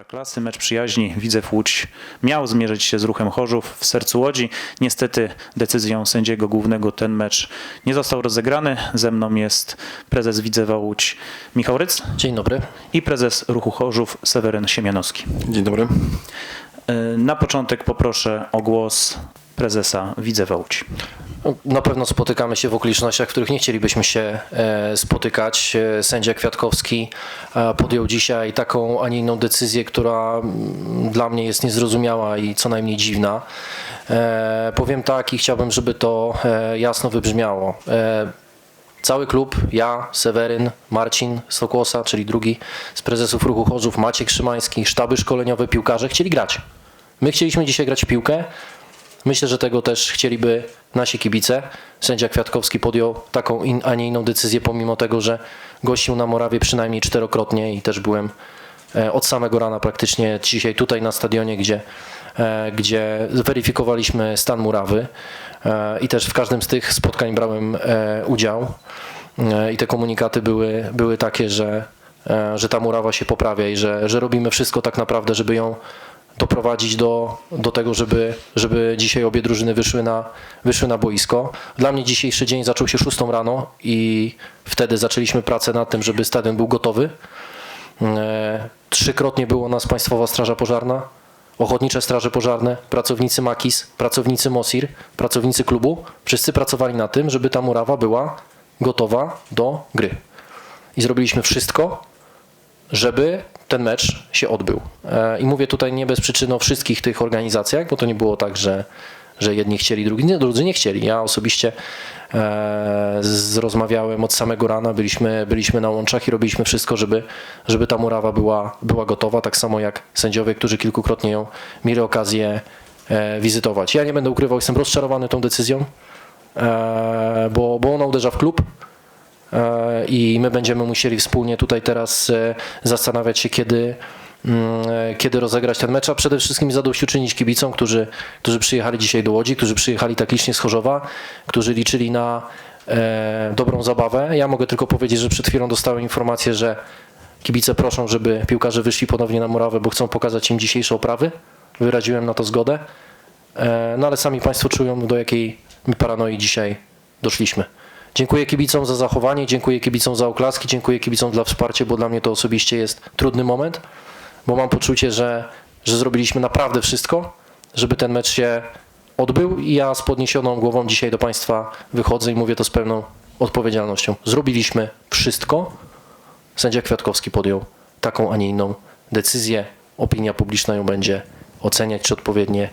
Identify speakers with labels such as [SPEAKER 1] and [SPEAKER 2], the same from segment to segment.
[SPEAKER 1] Ekstraklasy, mecz przyjaźni. Widzew Łódź miał zmierzyć się z ruchem Chorzów w sercu Łodzi. Niestety decyzją sędziego głównego ten mecz nie został rozegrany. Ze mną jest prezes Widzewa Łódź Michał Ryc
[SPEAKER 2] Dzień dobry.
[SPEAKER 1] i prezes ruchu Chorzów Seweryn Siemianowski.
[SPEAKER 3] Dzień dobry.
[SPEAKER 1] Y, Na początek poproszę o głos prezesa Widzewa Łódź.
[SPEAKER 2] Na pewno spotykamy się w okolicznościach, w których nie chcielibyśmy się e, spotykać. E, Sędzia Kwiatkowski e, podjął dzisiaj taką, a nie inną decyzję, która mm, dla mnie jest niezrozumiała i co najmniej dziwna. E, Powiem tak i chciałbym, żeby to e, jasno wybrzmiało. E, Cały klub, ja, Seweryn, Marcin Stokłosa, czyli drugi z prezesów ruchu Chorzów, Maciek Szymański, sztaby szkoleniowe, piłkarze chcieli grać. My chcieliśmy dzisiaj grać w piłkę. Myślę, że tego też chcieliby nasi kibice. Sędzia Kwiatkowski podjął taką, in, a nie inną decyzję, pomimo tego, że gościł na Morawie przynajmniej czterokrotnie i też byłem e, od samego rana praktycznie dzisiaj tutaj na stadionie, gdzie, e, gdzie weryfikowaliśmy stan murawy e, i też w każdym z tych spotkań brałem udział i te komunikaty były, były takie, że, że ta murawa się poprawia i że, że robimy wszystko tak naprawdę, żeby ją doprowadzić do, do tego, żeby, żeby dzisiaj obie drużyny wyszły na, wyszły na boisko. Dla mnie dzisiejszy dzień zaczął się 6 rano i wtedy zaczęliśmy pracę nad tym, żeby stadion był gotowy. E, Trzykrotnie było nas Państwowa Straża Pożarna, Ochotnicze Straże Pożarne, pracownicy Makis, pracownicy Mosir, pracownicy klubu. Wszyscy pracowali na tym, żeby ta murawa była gotowa do gry. I zrobiliśmy wszystko, żeby ten mecz się odbył. E, I mówię tutaj nie bez przyczyny o wszystkich tych organizacjach, bo to nie było tak, że, że jedni chcieli, drugi nie, drudzy nie chcieli. Ja osobiście e, rozmawiałem od samego rana, byliśmy, byliśmy na łączach i robiliśmy wszystko, żeby, żeby ta murawa była, była gotowa, tak samo jak sędziowie, którzy kilkukrotnie ją mieli okazję e, wizytować. Ja nie będę ukrywał, jestem rozczarowany tą decyzją, bo, bo ona uderza w klub, i my będziemy musieli wspólnie tutaj teraz e, zastanawiać się, kiedy, mm, e, kiedy rozegrać ten mecz, a przede wszystkim zadośćuczynić kibicom, którzy, którzy przyjechali dzisiaj do Łodzi, którzy przyjechali tak licznie z Chorzowa, którzy liczyli na e, dobrą zabawę. Ja mogę tylko powiedzieć, że przed chwilą dostałem informację, że kibice proszą, żeby piłkarze wyszli ponownie na murawę, bo chcą pokazać im dzisiejsze oprawy. Wyraziłem na to zgodę. E, no ale sami Państwo czują, do jakiej my paranoi dzisiaj doszliśmy. Dziękuję kibicom za zachowanie, dziękuję kibicom za oklaski, dziękuję kibicom za wsparcie, bo dla mnie to osobiście jest trudny moment, bo mam poczucie, że, że zrobiliśmy naprawdę wszystko, żeby ten mecz się odbył i ja z podniesioną głową dzisiaj do Państwa wychodzę i mówię to z pełną odpowiedzialnością. Zrobiliśmy wszystko. Sędzia Kwiatkowski podjął taką, a nie inną decyzję. Opinia publiczna ją będzie oceniać, czy odpowiednie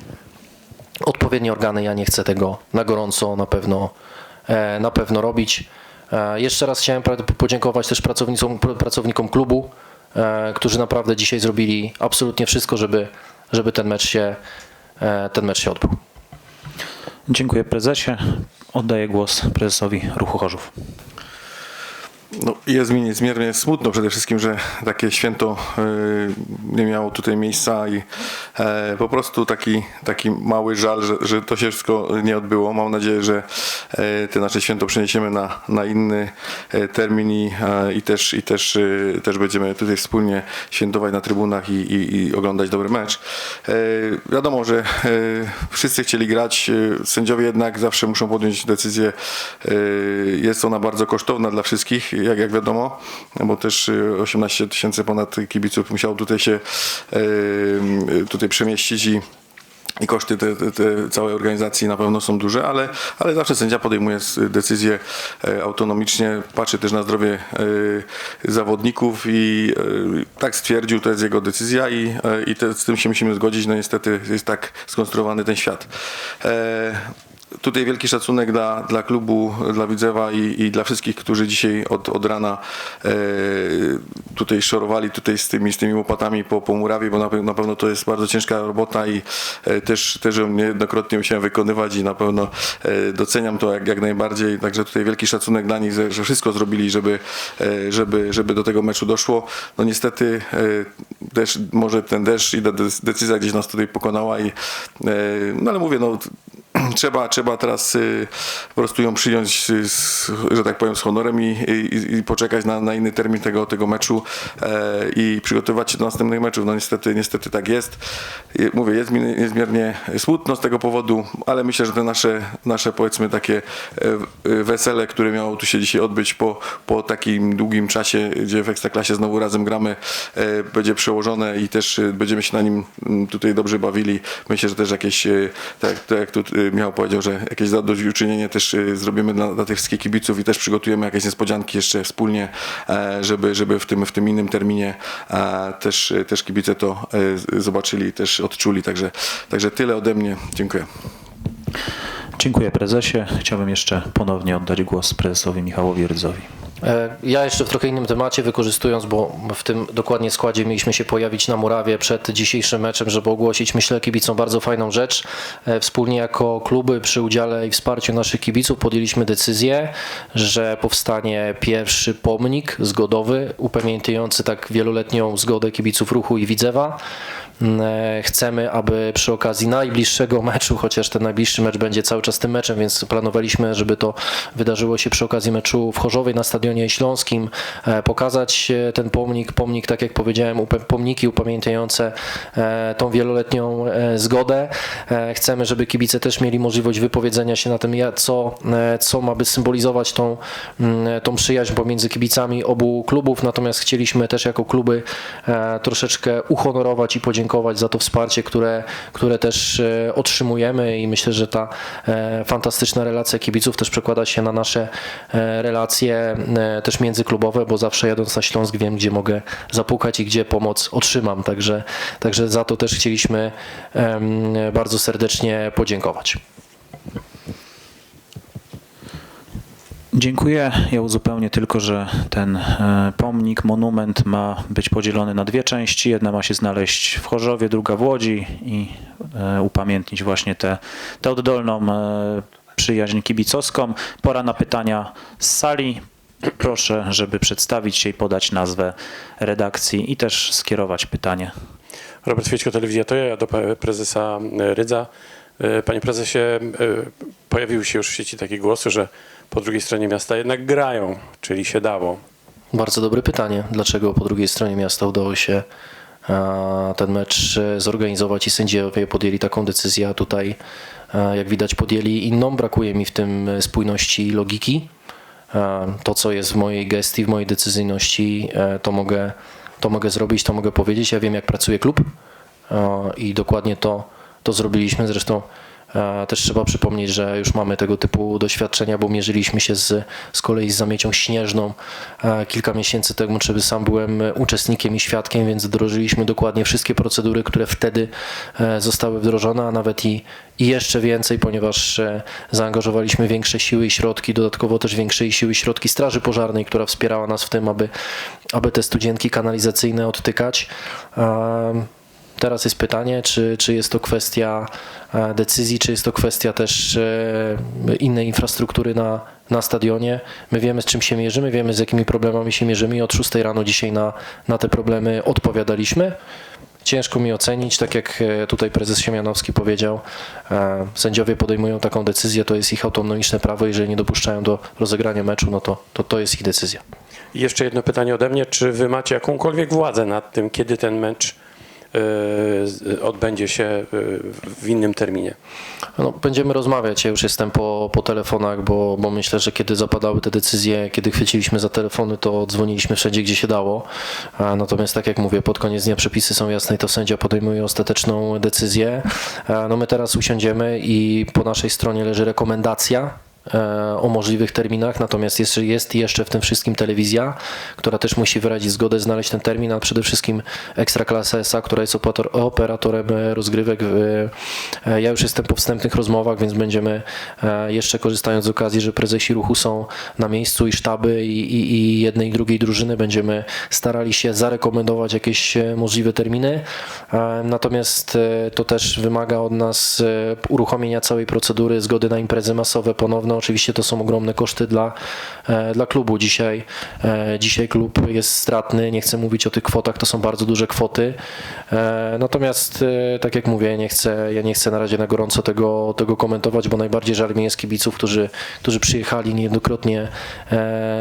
[SPEAKER 2] odpowiednie organy. Ja nie chcę tego na gorąco na pewno, na pewno robić. E, Jeszcze raz chciałem podziękować też pracownikom, pr- pracownikom klubu, e, którzy naprawdę dzisiaj zrobili absolutnie wszystko, żeby, żeby ten mecz się, e, ten mecz się odbył.
[SPEAKER 1] Dziękuję prezesie. Oddaję głos prezesowi ruchu Chorzów.
[SPEAKER 3] No, jest mi niezmiernie smutno przede wszystkim, że takie święto y, nie miało tutaj miejsca i e, po prostu taki, taki mały żal, że, że to się wszystko nie odbyło. Mam nadzieję, że e, te nasze święto przeniesiemy na, na inny e, termin i, i, też, i też, też będziemy tutaj wspólnie świętować na trybunach i, i, i oglądać dobry mecz. Wiadomo, że wszyscy chcieli grać, sędziowie jednak zawsze muszą podjąć decyzję. Jest ona bardzo kosztowna dla wszystkich, jak, jak wiadomo, bo też e, 18 tysięcy ponad kibiców musiało tutaj się tutaj przemieścić i i koszty te, te, te całej organizacji na pewno są duże, ale, ale zawsze sędzia podejmuje decyzje e, autonomicznie, patrzy też na zdrowie e, zawodników i e, tak stwierdził, to jest jego decyzja i, i te, z tym się musimy zgodzić. No niestety jest tak skonstruowany ten świat. Tutaj wielki szacunek dla, dla klubu, dla Widzewa i, i dla wszystkich, którzy dzisiaj od, od rana e, tutaj szorowali tutaj z tymi, z tymi łopatami po, po murawie, bo na, na pewno to jest bardzo ciężka robota i e, też, też niejednokrotnie musiałem wykonywać i na pewno e, doceniam to jak, jak najbardziej. Także tutaj wielki szacunek dla nich, że, wszystko zrobili, żeby, e, żeby, żeby do tego meczu doszło. No niestety e, też może ten deszcz i decyzja gdzieś nas tutaj pokonała i no ale mówię, no trzeba, trzeba teraz y, po prostu ją przyjąć, y, z, że tak powiem, z honorem i, i, i poczekać na, na inny termin tego, tego meczu e, i przygotować się do następnych meczów. No niestety, niestety tak jest. Mówię, jest mi niezmiernie smutno z tego powodu, ale myślę, że te nasze, nasze powiedzmy takie e, wesele, które miało tu się dzisiaj odbyć po, po takim długim czasie, gdzie w Ekstraklasie znowu razem gramy, e, będzie przełożone i też będziemy się na nim tutaj dobrze bawili. Myślę, że też jakieś, tak, tak jak tu Michał powiedział, że jakieś zadośćuczynienie też e, zrobimy dla, dla tych wszystkich kibiców i też przygotujemy jakieś niespodzianki jeszcze wspólnie, e, żeby, żeby w tym, w tym innym terminie e, też, też kibice to e, zobaczyli, też odczuli. Także, także tyle ode mnie. Dziękuję.
[SPEAKER 1] Dziękuję prezesie. Chciałbym jeszcze ponownie oddać głos prezesowi Michałowi Rydzowi.
[SPEAKER 2] E, Ja jeszcze w trochę innym temacie, wykorzystując, bo w tym dokładnie składzie mieliśmy się pojawić na murawie przed dzisiejszym meczem, żeby ogłosić, myślę, kibicom bardzo fajną rzecz. E, Wspólnie jako kluby przy udziale i wsparciu naszych kibiców podjęliśmy decyzję, że powstanie pierwszy pomnik zgodowy upamiętniający tak wieloletnią zgodę kibiców ruchu i Widzewa. E, Chcemy, aby przy okazji najbliższego meczu, chociaż ten najbliższy mecz będzie cały czas tym meczem, więc planowaliśmy, żeby to wydarzyło się przy okazji meczu w Chorzowej na Stadionie Śląskim, e, pokazać e, ten pomnik, pomnik, tak jak powiedziałem, pomniki upamiętniające tą wieloletnią zgodę. Chcemy, żeby kibice też mieli możliwość wypowiedzenia się na tym, co, co ma by symbolizować tą, mm, tą przyjaźń pomiędzy kibicami obu klubów, natomiast chcieliśmy też jako kluby troszeczkę uhonorować i podziękować za to wsparcie, które, które też e, otrzymujemy i myślę, że ta e, fantastyczna relacja kibiców też przekłada się na nasze e, relacje też międzyklubowe, bo zawsze jadąc na Śląsk wiem, gdzie mogę zapukać i gdzie pomoc otrzymam, także, także za to też chcieliśmy bardzo serdecznie podziękować.
[SPEAKER 1] Dziękuję. Ja uzupełnię tylko, że ten e, pomnik, monument ma być podzielony na dwie części. Jedna ma się znaleźć w Chorzowie, druga w Łodzi i e, upamiętnić właśnie tę tę oddolną e, przyjaźń kibicowską. Pora na pytania z sali. Proszę, żeby przedstawić się i podać nazwę redakcji i też skierować pytanie.
[SPEAKER 4] Robert Świeczko, Telewizja To ja, do prezesa Rydza. Panie prezesie, pojawiły się już w sieci takie głosy, że po drugiej stronie miasta jednak grają, czyli się dało.
[SPEAKER 2] Bardzo dobre pytanie. Dlaczego po drugiej stronie miasta udało się e, ten mecz e, zorganizować i sędziowie podjęli taką decyzję, a tutaj, e, jak widać, podjęli inną. Brakuje mi w tym spójności i logiki. To, co jest w mojej gestii, w mojej decyzyjności, to mogę, to mogę zrobić, to mogę powiedzieć. Ja wiem, jak pracuje klub i dokładnie to, to zrobiliśmy. Zresztą też trzeba przypomnieć, że już mamy tego typu doświadczenia, bo mierzyliśmy się z, z kolei z zamiecią śnieżną kilka miesięcy temu, czy sam byłem uczestnikiem i świadkiem, więc wdrożyliśmy dokładnie wszystkie procedury, które wtedy e, zostały wdrożone, a nawet i, i jeszcze więcej, ponieważ e, zaangażowaliśmy większe siły i środki, dodatkowo też większe siły i środki Straży Pożarnej, która wspierała nas w tym, aby, aby te studzienki kanalizacyjne odtykać. Teraz jest pytanie, czy, czy jest to kwestia e, decyzji, czy jest to kwestia też e, innej infrastruktury na, na stadionie. My wiemy, z czym się mierzymy, wiemy, z jakimi problemami się mierzymy i od 6 rano dzisiaj na, na te problemy odpowiadaliśmy. Ciężko mi ocenić, tak jak e, tutaj prezes Siemianowski powiedział, sędziowie podejmują taką decyzję, to jest ich autonomiczne prawo, jeżeli nie dopuszczają do rozegrania meczu, no to, to, to jest ich decyzja.
[SPEAKER 4] Jeszcze jedno pytanie ode mnie. Czy wy macie jakąkolwiek władzę nad tym, kiedy ten mecz odbędzie się e, w innym terminie?
[SPEAKER 2] No, będziemy rozmawiać. Ja już jestem po, po telefonach, bo, bo myślę, że kiedy zapadały te decyzje, kiedy chwyciliśmy za telefony, to dzwoniliśmy wszędzie, gdzie się dało. A Natomiast, tak jak mówię, pod koniec dnia przepisy są jasne i to sędzia podejmuje ostateczną decyzję. No my teraz usiądziemy i po naszej stronie leży rekomendacja e, o możliwych terminach, natomiast jest, jest jeszcze w tym wszystkim telewizja, która też musi wyrazić zgodę, znaleźć ten termin, a przede wszystkim Ekstraklasa SA, która jest operator, operatorem e, rozgrywek. E, e, Ja już jestem po wstępnych rozmowach, więc będziemy e, jeszcze korzystając z okazji, że prezesi ruchu są na miejscu i sztaby i, i, i jednej i drugiej drużyny będziemy starali się zarekomendować jakieś e, możliwe terminy. E, Natomiast e, to też wymaga od nas e, uruchomienia całej procedury, zgody na imprezy masowe ponowną, no oczywiście to są ogromne koszty dla, e, dla klubu. Dzisiaj, e, dzisiaj klub jest stratny, nie chcę mówić o tych kwotach, to są bardzo duże kwoty. E, Natomiast, tak jak mówię, nie chcę, ja nie chcę na razie na gorąco tego, tego komentować, bo najbardziej żal mi jest kibiców, którzy, którzy przyjechali niejednokrotnie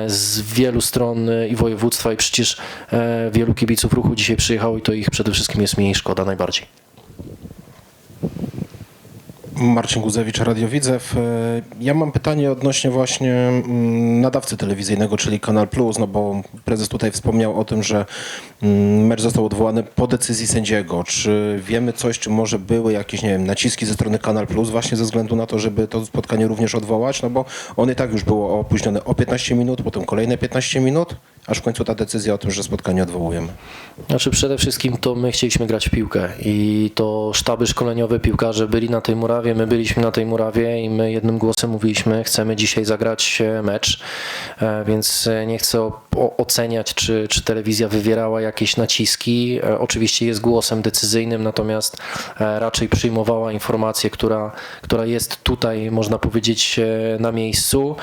[SPEAKER 2] z wielu stron i województwa i przecież wielu kibiców ruchu dzisiaj przyjechało i to ich przede wszystkim jest mniej szkoda najbardziej.
[SPEAKER 5] Marcin Guzewicz, Radio Widzew. E, Ja mam pytanie odnośnie właśnie mm, nadawcy telewizyjnego, czyli Kanal Plus, no bo prezes tutaj wspomniał o tym, że mm, mecz został odwołany po decyzji sędziego. Czy wiemy coś, czy może były jakieś, nie wiem, naciski ze strony Kanal Plus właśnie ze względu na to, żeby to spotkanie również odwołać? No bo on i tak już było opóźnione o 15 minut, potem kolejne 15 minut, aż w końcu ta decyzja o tym, że spotkanie odwołujemy.
[SPEAKER 2] Znaczy przede wszystkim to my chcieliśmy grać w piłkę i to sztaby szkoleniowe, piłkarze byli na tej murawie, my byliśmy na tej murawie i my jednym głosem mówiliśmy, chcemy dzisiaj zagrać mecz, E, więc e, nie chcę oceniać, czy, czy telewizja wywierała jakieś naciski. E, Oczywiście jest głosem decyzyjnym, natomiast e, raczej przyjmowała informację, która, która jest tutaj, można powiedzieć, e, na miejscu.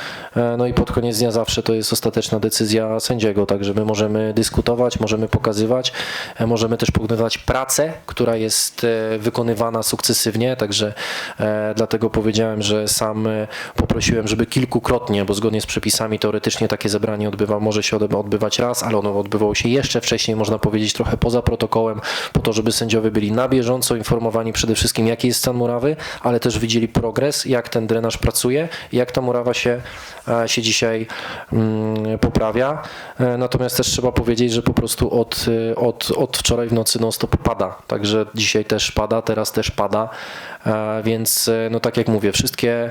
[SPEAKER 2] No i pod koniec dnia zawsze to jest ostateczna decyzja sędziego, także my możemy dyskutować, możemy pokazywać, możemy też pokonywać pracę, która jest wykonywana sukcesywnie, także dlatego powiedziałem, że sam poprosiłem, żeby kilkukrotnie, bo zgodnie z przepisami teoretycznie takie zebranie odbywa, może się odby- odbywać raz, ale ono odbywało się jeszcze wcześniej, można powiedzieć trochę poza protokołem, po to, żeby sędziowie byli na bieżąco informowani przede wszystkim, jaki jest stan murawy, ale też widzieli progres, jak ten drenaż pracuje, jak ta murawa się, e, się dzisiaj mm, poprawia. E, Natomiast też trzeba powiedzieć, że po prostu od, e, od, od wczoraj w nocy non stop pada, także dzisiaj też pada, teraz też pada, więc no tak jak mówię, wszystkie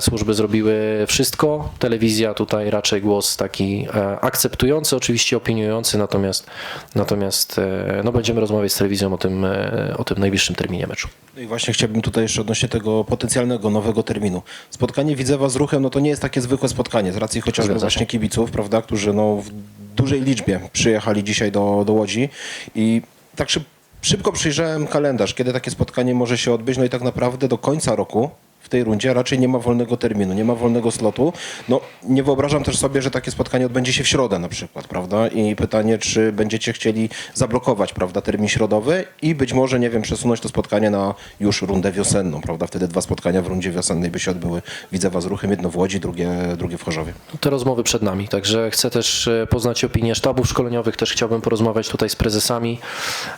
[SPEAKER 2] służby zrobiły wszystko, telewizja tutaj raczej głos taki e, akceptujący, oczywiście opiniujący, natomiast, natomiast e, no będziemy rozmawiać z telewizją o tym, e, o tym najbliższym terminie meczu.
[SPEAKER 5] No i właśnie chciałbym tutaj jeszcze odnośnie tego potencjalnego nowego terminu. Spotkanie Widzewa z ruchem, no to nie jest takie zwykłe spotkanie, z racji chociażby
[SPEAKER 2] Zgadza się.
[SPEAKER 5] właśnie kibiców, prawda, którzy no w dużej liczbie przyjechali dzisiaj do, do Łodzi i tak szyb, szybko przyjrzałem kalendarz, kiedy takie spotkanie może się odbyć, no i tak naprawdę do końca roku w tej rundzie raczej nie ma wolnego terminu, nie ma wolnego slotu. No nie wyobrażam też sobie, że takie spotkanie odbędzie się w środę na przykład, prawda? I pytanie, czy będziecie chcieli zablokować, prawda, termin środowy i być może, nie wiem, przesunąć to spotkanie na już rundę wiosenną, prawda? Wtedy dwa spotkania w rundzie wiosennej by się odbyły. Widzę was ruchem, jedno w Łodzi, drugie, drugie w Chorzowie.
[SPEAKER 2] Te rozmowy przed nami, także chcę też e, poznać opinię sztabów szkoleniowych, też chciałbym porozmawiać tutaj z prezesami,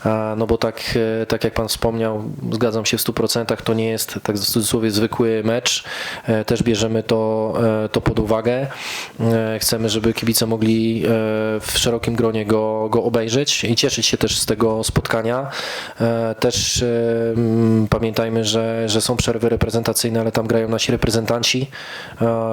[SPEAKER 2] e, no bo tak, e, tak jak Pan wspomniał, zgadzam się w 100%, to nie jest tak w cudzysłowie zwykły mecz, E, też bierzemy to, e, to pod uwagę. E, Chcemy, żeby kibice mogli w szerokim gronie go, go obejrzeć i cieszyć się też z tego spotkania. Też pamiętajmy, że, że są przerwy reprezentacyjne, ale tam grają nasi reprezentanci,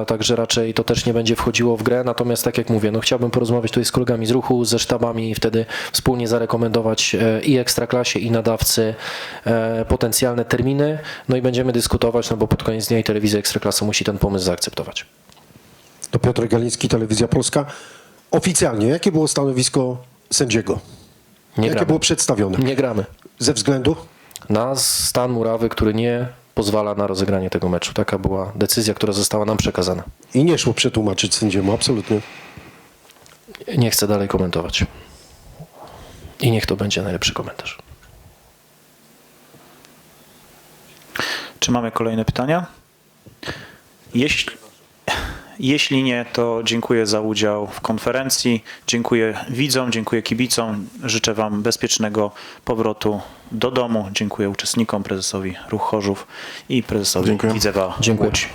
[SPEAKER 2] także raczej to też nie będzie wchodziło w grę. Natomiast tak jak mówię, no chciałbym porozmawiać tutaj z kolegami z ruchu, ze sztabami i wtedy wspólnie zarekomendować i ekstraklasie, i nadawcy potencjalne terminy. No i będziemy dyskutować, no bo pod koniec dnia i telewizja Ekstraklasa musi ten pomysł zaakceptować.
[SPEAKER 6] To Piotr Galiński, Telewizja Polska. Oficjalnie, jakie było stanowisko sędziego?
[SPEAKER 2] Nie
[SPEAKER 6] jakie
[SPEAKER 2] gramy.
[SPEAKER 6] było przedstawione?
[SPEAKER 2] Nie gramy.
[SPEAKER 6] Ze względu?
[SPEAKER 2] Na stan murawy, który nie pozwala na rozegranie tego meczu. Taka była decyzja, która została nam przekazana.
[SPEAKER 6] I nie szło przetłumaczyć sędziemu, absolutnie.
[SPEAKER 2] Nie chcę dalej komentować. I niech to będzie najlepszy komentarz.
[SPEAKER 1] Czy mamy kolejne pytania? Jeśli, jeśli nie, to dziękuję za udział w konferencji. Dziękuję widzom, dziękuję kibicom. Życzę Wam bezpiecznego powrotu do domu. Dziękuję uczestnikom, prezesowi Ruch Chorzów i prezesowi
[SPEAKER 3] Dziękuję.
[SPEAKER 1] Widzewa
[SPEAKER 2] Dziękuję.
[SPEAKER 1] Łódź.